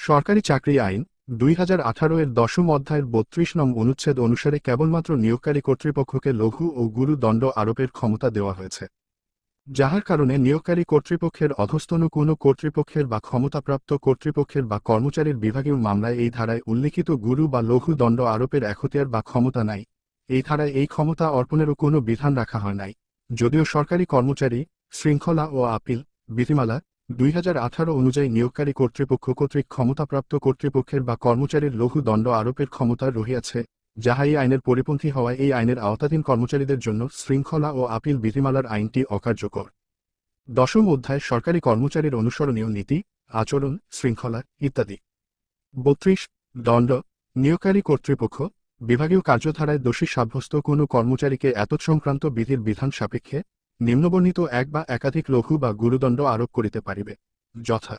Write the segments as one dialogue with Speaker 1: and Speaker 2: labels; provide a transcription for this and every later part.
Speaker 1: সরকারি চাকরি আইন, দুই হাজার আঠারো এর দশম অধ্যায়ের বত্রিশ নং অনুচ্ছেদ অনুসারে কেবলমাত্র নিয়োগকারী কর্তৃপক্ষকে লঘু ও গুরু দণ্ড আরোপের ক্ষমতা দেওয়া হয়েছে। যাহার কারণে নিয়োগকারী কর্তৃপক্ষের অধস্তন কোনো কর্তৃপক্ষের বা ক্ষমতাপ্রাপ্ত কর্তৃপক্ষের বা কর্মচারীর বিভাগীয় মামলায় এই ধারায় উল্লিখিত গুরু বা লঘু দণ্ড আরোপের এখতিয়ার বা ক্ষমতা নাই। এই ধারায় এই ক্ষমতা অর্পণেরও কোনো বিধান রাখা হয় নাই। যদিও সরকারি কর্মচারী, শৃঙ্খলা ও আপিল, বিধিমালা দুই হাজার আঠারো অনুযায়ী নিয়োগকারী কর্তৃপক্ষ কর্তৃক ক্ষমতাপ্রাপ্ত কর্তৃপক্ষের বা কর্মচারীর লঘু দণ্ড আরোপের ক্ষমতা রহিয়াছে, যাহা এই আইনের পরিপন্থী হওয়ায় এই আইনের আওতাধীন কর্মচারীদের জন্য শৃঙ্খলা ও আপিল বিধিমালার আইনটি অকার্যকর। দশম অধ্যায়, সরকারি কর্মচারীর অনুসরণীয় নীতি, আচরণ, শৃঙ্খলা ইত্যাদি। বত্রিশ, দণ্ড। নিয়োগকারী কর্তৃপক্ষ বিভাগীয় কার্যধারায় দোষী সাব্যস্ত কোনো কর্মচারীকে এতৎ সংক্রান্ত বিধির বিধান সাপেক্ষে নিম্নবর্ণিত এক বা একাধিক লঘু বা গুরুদণ্ড আরোপ করিতে পারিবে। যথা।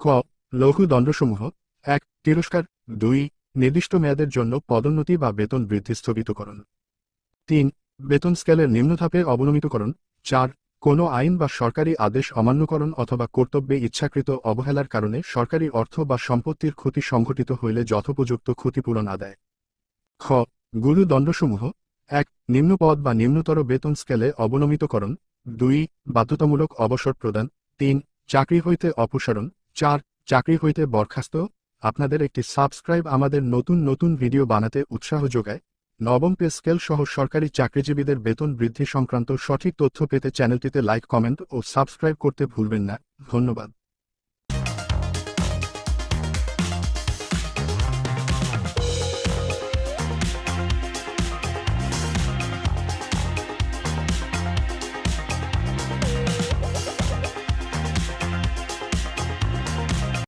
Speaker 1: ক। লঘু দণ্ডসমূহ। এক, তিরস্কার। দুই, নির্দিষ্ট মেয়াদের জন্য পদোন্নতি বা বেতন বৃদ্ধি স্থগিতকরণ তিন, বেতন স্কেলের নিম্নধাপে অবনমিতকরণ চার, কোনো আইন বা সরকারি আদেশ অমান্যকরণ অথবা কর্তব্যে ইচ্ছাকৃত অবহেলার কারণে সরকারি অর্থ বা সম্পত্তির ক্ষতি সংঘটিত হইলে যথোপযুক্ত ক্ষতিপূরণ আদায়। খ। গুরু দণ্ডসমূহ এক নিম্ন পদ বা নিম্নতর বেতন স্কেলে অবনমিতকরণ দুই, বাধ্যতামূলক অবসর প্রদান। তিন, চাকরি হইতে অপসারণ। চার, চাকরি হইতে বরখাস্ত। আপনাদের একটি সাবস্ক্রাইব আমাদের নতুন নতুন ভিডিও বানাতে উৎসাহ যোগায়। নবম পে স্কেল সহ সরকারি চাকরিজীবীদের বেতন বৃদ্ধি সংক্রান্ত সঠিক তথ্য পেতে চ্যানেলটিতে লাইক, কমেন্ট ও সাবস্ক্রাইব করতে ভুলবেন না। ধন্যবাদ।